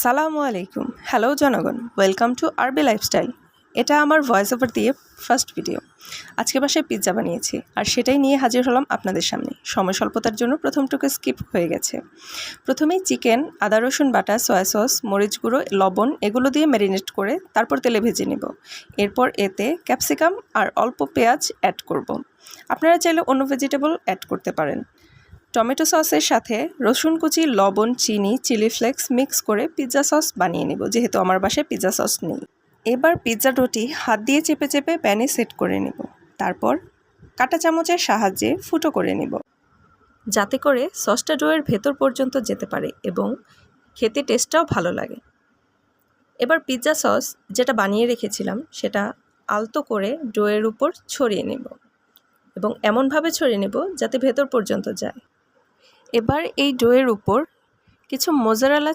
আসসালামু আলাইকুম। হ্যালো জনগণ। ওয়েলকাম টু আরবি লাইফস্টাইল এটা আমার ভয়েস ওভার দিয়ে ফার্স্ট ভিডিও আজকে বাসায় পিৎজা বানিয়েছি, আর সেটাই নিয়ে হাজির হলাম আপনাদের সামনে। সময় স্বল্পতার জন্য প্রথমটুকু স্কিপ হয়ে গেছে। প্রথমেই চিকেন আদা, রসুন, বাটা সয়া সস মরিচ গুঁড়ো, লবণ এগুলো দিয়ে ম্যারিনেট করে তারপর তেলে ভেজে নেব। এরপর এতে ক্যাপসিকাম আর অল্প পেঁয়াজ অ্যাড করব। আপনারা চাইলে অন্য ভেজিটেবল অ্যাড করতে পারেন। টমেটো সসের সাথে রসুন কুচি, লবণ, চিনি, চিলি ফ্লেক্স মিক্স করে পিৎজা সস বানিয়ে নেব, যেহেতু আমার বাসায় পিৎজা সস নেই। এবার পিৎজা ডোটি হাত দিয়ে চেপে চেপে প্যানে সেট করে নেব। তারপর কাঁটা চামচের সাহায্যে ফুটো করে নেব। যাতে করে সসটা ডোয়ের ভেতর পর্যন্ত যেতে পারে এবং খেতে টেস্টটাও ভালো লাগে। এবার পিৎজা সস যেটা বানিয়ে রেখেছিলাম, সেটা আলতো করে ডোয়ের উপর ছড়িয়ে নেব এবং এমনভাবে ছড়িয়ে নেব যাতে ভেতর পর্যন্ত যায়। এবার এই ডোয়ের উপর কিছু মোজারেলা